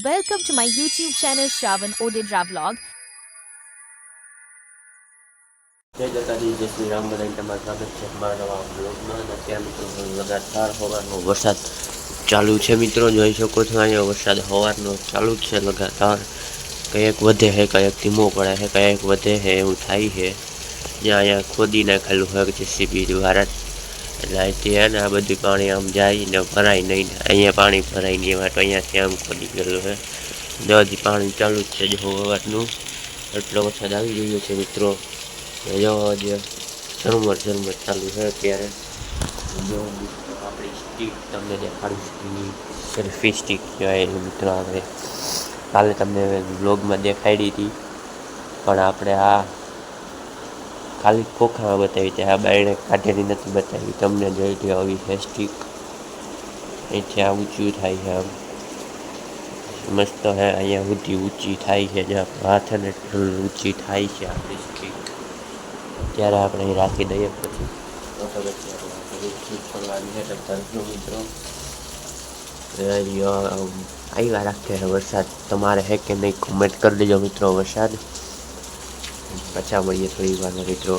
Welcome to my YouTube channel, Shravan Odedra Vlog. જય જતાજી, જય શ્રી રામ. બધાને તમારું સ્વાગત છે. મારા નવા બ્લોગમાં અને અત્યારે મિત્રો લગાતાર સવારનો વરસાદ ચાલુ છે મિત્રો. જોઈ શકો છો, અહીંયા વરસાદ સવારનો ચાલુ છે લગાતાર. કંઈક વધે છે કંઈક ધીમો પડે છે કંઈક વધે છે એવું થાય છે. જ્યાં અહીંયા ખોદી નાખેલું હોય જેસીબી દ્વારા એટલે અહીંથી આ બધું પાણી આમ જાય ને ભરાય નહીં ને અહીંયા પાણી ભરાય નહીં એમાં તો અહીંયાથી આમ ખોલી ગયેલું છે. હજી પાણી ચાલુ જ છે જો અવાજનું એટલો વરસાદ આવી ગયો છે મિત્રો. જો જે ઝરમર ઝરમર ચાલુ છે અત્યારે. આપણી સ્ટીક તમને દેખાડું સ્ટીક સેલ્ફી સ્ટીક કહેવાય મિત્રો આપણે. કાલે તમને બ્લોગમાં દેખાડી હતી. પણ આપણે આ ખાલી ખોખામાં બતાવી છે આ બાયણે કાઢેલી નથી બતાવી. તમને જોઈ લો આવી છે સ્ટીક અહીંથી આ ઊંચું થાય છે આમ. મસ્ત હે, અહીંયા સુધી ઊંચી થાય છે જે આપણો હાથ અને ઊંચી થાય છે આપણી સ્ટીક ત્યારે આપણે રાખી દઈએ પછી. આવ્યા રાખે વરસાદ. તમારે હે કે નહીં કોમેન્ટ કરી દેજો મિત્રો વરસાદ. પાછા મળીએ થોડી વારમાં મિત્રો.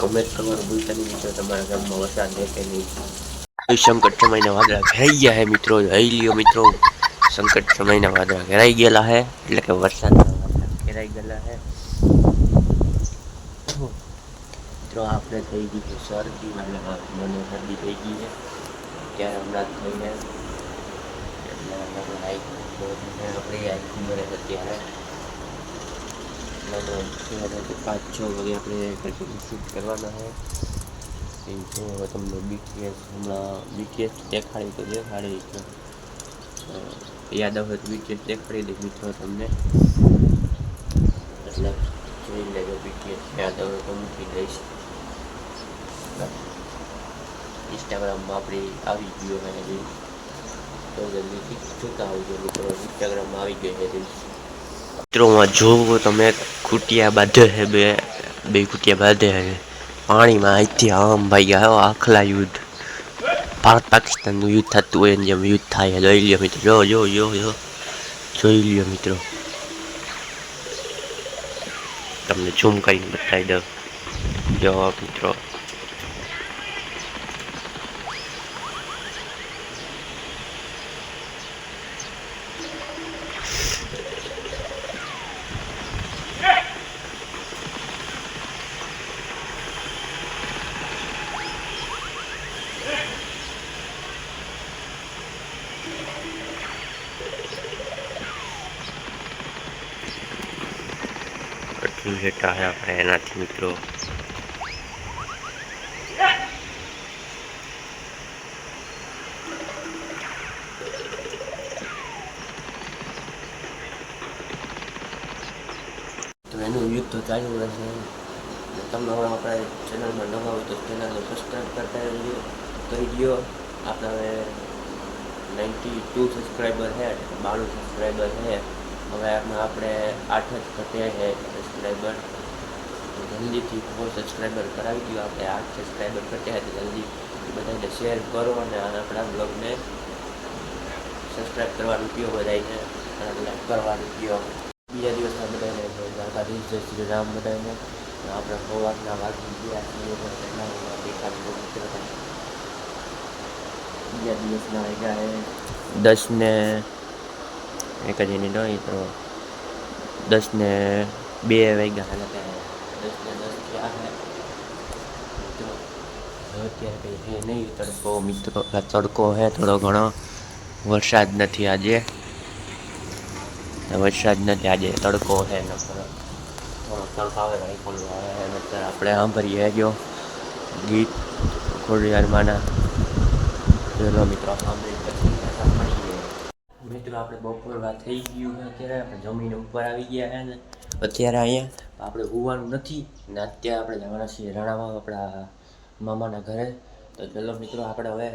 કોમેન્ટ કરવાનું ભૂલતા નહીં મિત્રો, તમારા ગામમાં વરસાદ છે કે નહીં સંકટ સમયના વાદળા ઘેરાઈ ગયા હે મિત્રો, જઈ લ્યો મિત્રો. સંકટ સમયના વાદળા ઘેરાઈ ગયેલા હે, એટલે કે વરસાદના વાદળા ઘેરાઈ ગયેલા હે. મિત્રો, આપણે થઈ ગઈ છે શરદી એટલે મને શરદી થઈ ગઈ છે. ત્યારે હમણાં જ થઈને, એટલે અમારું આઈ આપણે આખું મળે અત્યારે પાંચ છ વાગે આપણે કંઈક શૂટ કરવાના છે. એ જો હવે તમને બીટીએસ હમણાં બીટીએસ દેખાડી તો દેખાડી તો યાદ આવે તો બીટીએસ દેખાડી દે મિત્રો તમને. એટલે જોઈ લેજો બીટીએસ યાદ આવે તો મૂકી દઈશ. ઇન્સ્ટાગ્રામમાં આપણી આવી ગયો છે રીલ્સ. તો જલ્દીથી જોતા આવજો મિત્રો. ઇન્સ્ટાગ્રામમાં આવી ગઈ છે રીલ્સ. મિત્રોમાં જોવો તમે ખૂટિયા બાંધે છે બે બે ખૂટિયા બાંધે છે. પાણીમાં અહીંથી આમ ભાઈ આવ્યો આખલા યુદ્ધ. ભારત પાકિસ્તાનનું યુદ્ધ થતું હોય જેમ યુદ્ધ થાય, જોઈ લ્યો મિત્રો, જો જો જો જો. જોઈ લ્યો મિત્રો. તમને ઝૂમ કરીને બતાવી દઉં. જો, મિત્રો. લેટા છે આપણે એનાથી મિત્રો. તો એનું યુદ્ધ તો ચાલુ રહેશે. તમે હવે આપણા ચેનલમાં નવા હોય તો ચેનલને સબસ્ક્રાઈબ કરતા રહેજો. કરી દો નાઇન્ટી ટુ સબસ્ક્રાઈબર છે, બાણું સબસ્ક્રાઈબર છે. હવે આમાં આપણે આઠ જ ઘટે છે સબસ્ક્રાઈબર જલ્દીથી બહુ સબસ્ક્રાઈબર કરાવી દો આપણે આઠ સબસ્ક્રાઈબર ઘટ્યા છે, જલ્દી બધાને શેર કરો અને આપણા બ્લોગને સબસ્ક્રાઈબ કરવાનું કયો બધાને અને લાઈક કરવાનું કયો. બીજા દિવસના બધાને દ્વારકાધીશ, જય શ્રી રામ બધાને. આપણે સવારના વાગી ગયા છીએ બીજા દિવસના વાગ્યા દસને એક જ મિનિટ હોય તો દસ ને બે વાગ્યા એટલે કે દસ થયા અત્યારે કંઈ હે નહીં, તડકો, મિત્રો તડકો છે થોડો ઘણો. વરસાદ નથી આજે. વરસાદ નથી આજે, તડકો છે ન થોડો. તડકો આવે રાઈફળ આવે આપણે સાંભળીએ જો ગીત ખોડિયારમાંના. ચલો, મિત્રો સાંભળી મિત્રો, આપણે બપોરવા થઈ ગયું અત્યારે. આપણે જમીન ઉપર આવી ગયા છે ને. અત્યારે અહીંયા આપણે હોવાનું નથી ને અત્યારે આપણે જવાના છીએ રાણામાં આપણા મામાના ઘરે. તો ચલો મિત્રો, આપણે હવે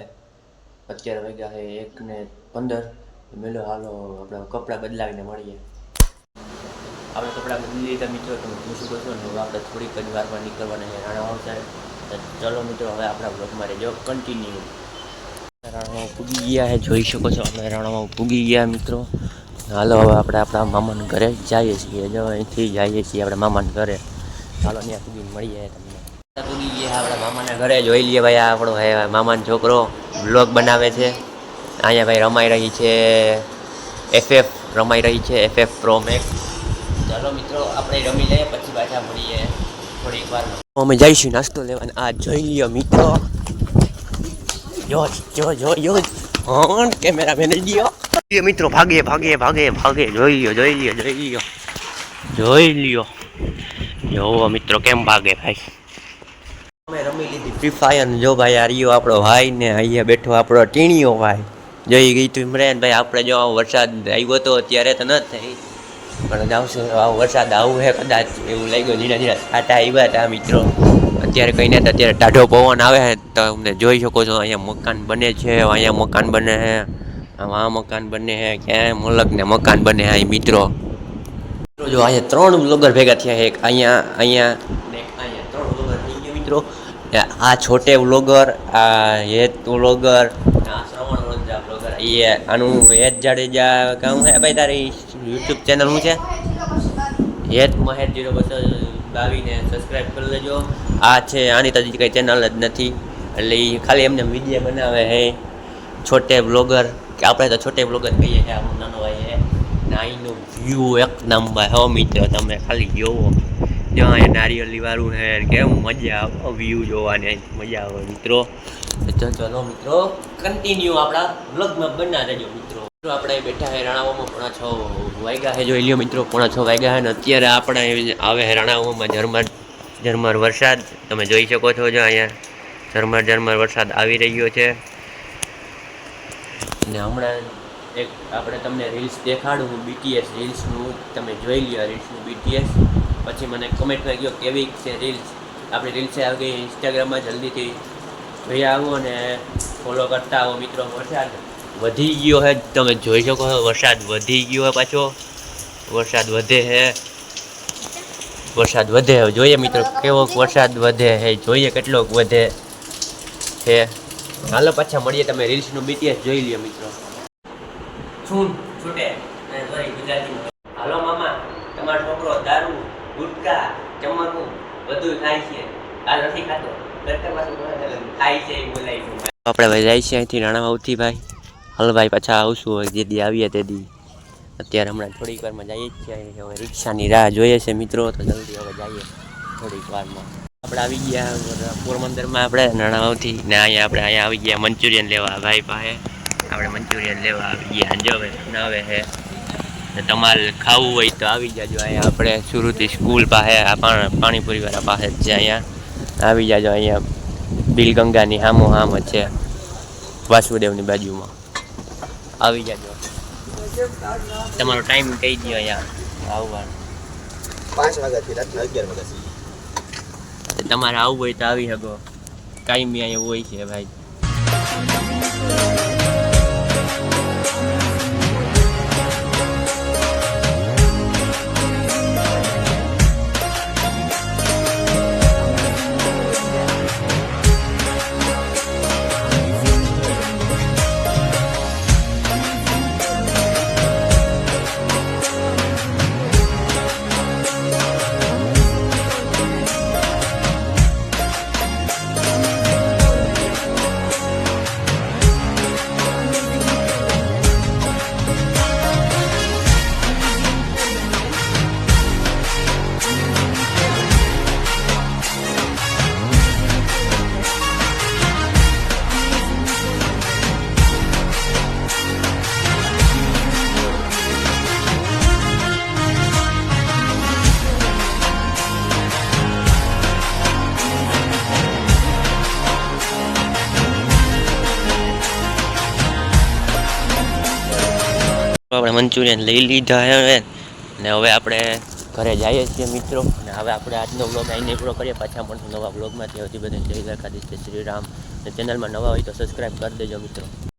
અત્યારે વાગ્યા છે એક ને પંદર. મેલો હાલો આપણે કપડાં બદલાવીને મળીએ. આપણે કપડાં બદલી લીધા મિત્રો, તમે જોઈ શકો ને આપણે થોડીક જ વારમાં નીકળવાના છે રાણા આવશે ચલો મિત્રો, હવે આપણા બ્લોગમાં રહેજો કન્ટિન્યુ રાણામાં પૂગી ગયા જોઈ શકો છો અમે રાણામાં પૂગી ગયા મિત્રો. હાલો, હવે આપણે આપણા મામાના ઘરે જઈએ છીએ. જો અહીંથી જઈએ છીએ આપણે મામાના ઘરે. ચાલો ત્યાં પૂગીને મળીએ તમને. પૂગી ગયા આપણા મામાના ઘરે. જોઈ લઈએ ભાઈ આપણો હે મામાનો છોકરો બ્લોગ બનાવે છે. અહીંયા ભાઈ રમાઈ રહી છે. એફએફ રમાઈ રહી છે એફએફ પ્રો મેક્સ ચાલો મિત્રો, આપણે રમી લઈએ, પછી પાછા મળીએ. થોડીક વાર અમે જઈશું નાસ્તો લેવાનો આ જોઈ લ્યો મિત્રો. જો જો જો જો હોન કેમેરા મેન લ્યો? મિત્રો ભાગે ભાગે ભાગે ભાગે. જોઈ લ્યો જોઈ લ્યો જોઈ લ્યો. જોઈ લ્યો. જોવો મિત્રો કેમ ભાગે ભાઈ? અમે રમી લીધી ફ્રી ફાયર જો ભાઈ આ રહ્યો આપણો ભાઈ ને અહીંયા બેઠો આપણો ટીણીયો ભાઈ. જોઈ ગઈ તું ઇમરાન ભાઈ આપણે જો વરસાદ આવ્યો તો ત્યારે તો ન થઈ પણ આવશે આ વરસાદ આવું હે કદાચ. એવું લાગ્યું ધીરે ધીરે આટા આવ્યા હતા મિત્રો. અત્યારે કહીને તો અત્યારે ટાઢો પવન આવે છે, તો તમને જોઈ શકો છો, અહીંયા મકાન બને છે, અહીંયા મકાન બને છે આ મકાન બને છે ક્યાંય મલક ને મકાન બને છે મિત્રો. જો અહીંયા ત્રણ લોગર ભેગા થયા છે, એક અહીંયા અહીંયા અહીંયા મિત્રો. આ છોટે વ્લોગર આ હેત વ્લોગર આ શ્રવણ એ આનું હેત જાડેજા કામ છે ભાઈ તારી યુટ્યુબ ચેનલ શું છે? હેત મહેશ જીરો બસો બાવીને સબસ્ક્રાઈબ કરી લેજો. આ છે, આની તો કંઈ ચેનલ જ નથી. એટલે એ ખાલી એમને વીડિયો બનાવે હે. છોટે બ્લોગર કે આપણે તો છોટે બ્લોગર કહીએ છીએ આમ નાનો હોય હે. અહીંનું વ્યૂ એક નંબર હો મિત્રો, તમે ખાલી જોવો. જ્યાં અહીંયા નારિયેલી વાળું છે કેવું મજા આવે વ્યૂ જોવાની મજા આવે મિત્રો. તો ચલો મિત્રો કન્ટિન્યુ આપણા બ્લોગમાં બના રહેજો મિત્રો. આપણે બેઠા હે, રાણાઓમાં પોણા છ વાગ્યા હે. જોઈ લ્યો મિત્રો, પોણા છ વાગ્યા હે ને અત્યારે આપણે આવે હે, રાણાઓમાં ઝરમર. ઝરમર વરસાદ, તમે જોઈ શકો છો જો અહીંયા ઝરમર ઝરમર વરસાદ આવી રહ્યો છે. ને હમણાં એક આપણે તમને રીલ્સ દેખાડું હું બીટીએસ રીલ્સનું તમે જોઈ લ્યો રીલ્સનું બીટીએસ પછી મને કમેન્ટમાં ગયો કેવી છે રીલ્સ આપણી રીલ્સે આવી ગઈ ઇન્સ્ટાગ્રામમાં જલ્દીથી જોઈ આવો અને ફોલો કરતા આવો મિત્રો. વરસાદ વધી ગયો છે તમે જોઈ શકો છો વરસાદ વધી ગયો છે પાછો. વરસાદ વધે છે વરસાદ વધે જોઈએ મિત્રો કેવો વરસાદ વધે હે જોઈએ કેટલોક વધે છે હાલો પાછા મળીએ તમે રીલ્સનું બીટીએસ જોઈ લ્યો મિત્રો. છૂન છૂટે? સોરી ગુજરાતીમાં હાલો મામા તમારો છોકરો દારૂ ગુટકા ચમકું બધું ખાય છે. આ નથી ખાતો. ખાય છે એ બોલાય આપણે ભાઈ જાય છે અહીંથી રાણાવાવથી ભાઈ. હાલ ભાઈ પાછા આવશું હોય જે દી આવીએ તે દી. અત્યારે હમણાં થોડીક વારમાં જઈએ જ છીએ. હવે રિક્ષાની રાહ જોઈએ છે મિત્રો, તો જલ્દી હવે જઈએ થોડીક વારમાં. આપણે આવી ગયા પોરબંદરમાં આપણે નણાવથી ને અહીંયા આપણે અહીંયા આવી ગયા મંચુરિયન લેવા. ભાઈ પાસે આપણે મંચુરિયન લેવા આવી ગયા. જો નાવે હે. તમારે ખાવું હોય તો આવી જાજો અહીંયા આપણે. સુરતી સ્કૂલ પાસે, આ પા- પાણીપુરીવાળા પાસે જ છે અહીંયા. આવી જાજો અહીંયા બિલગંગાની હામો હામ છે, વાસુદેવની બાજુમાં. આવી જાજો. તમારો ટાઈમ કહી દો અહીંયા? આવવાનો. પાંચ વાગ્યાથી રાતના અગિયાર વાગ્યા સુધી તમારે આવવું હોય તો આવી શકો. કાયમી અહીંયા હોય છે ભાઈ. આપણે મંચુરિયન લઈ લીધા હવે. ને હવે આપણે ઘરે જઈએ છીએ મિત્રો. અને હવે આપણે આજનો બ્લોગ આવીને પૂરો કરીએ. પાછા મળશું નવા બ્લોગમાં ત્યાં સુધી બધાને જય દ્વારકાધીશ શ્રી રામ. ચેનલમાં નવા હોય તો સબસ્ક્રાઈબ કરી દેજો મિત્રો.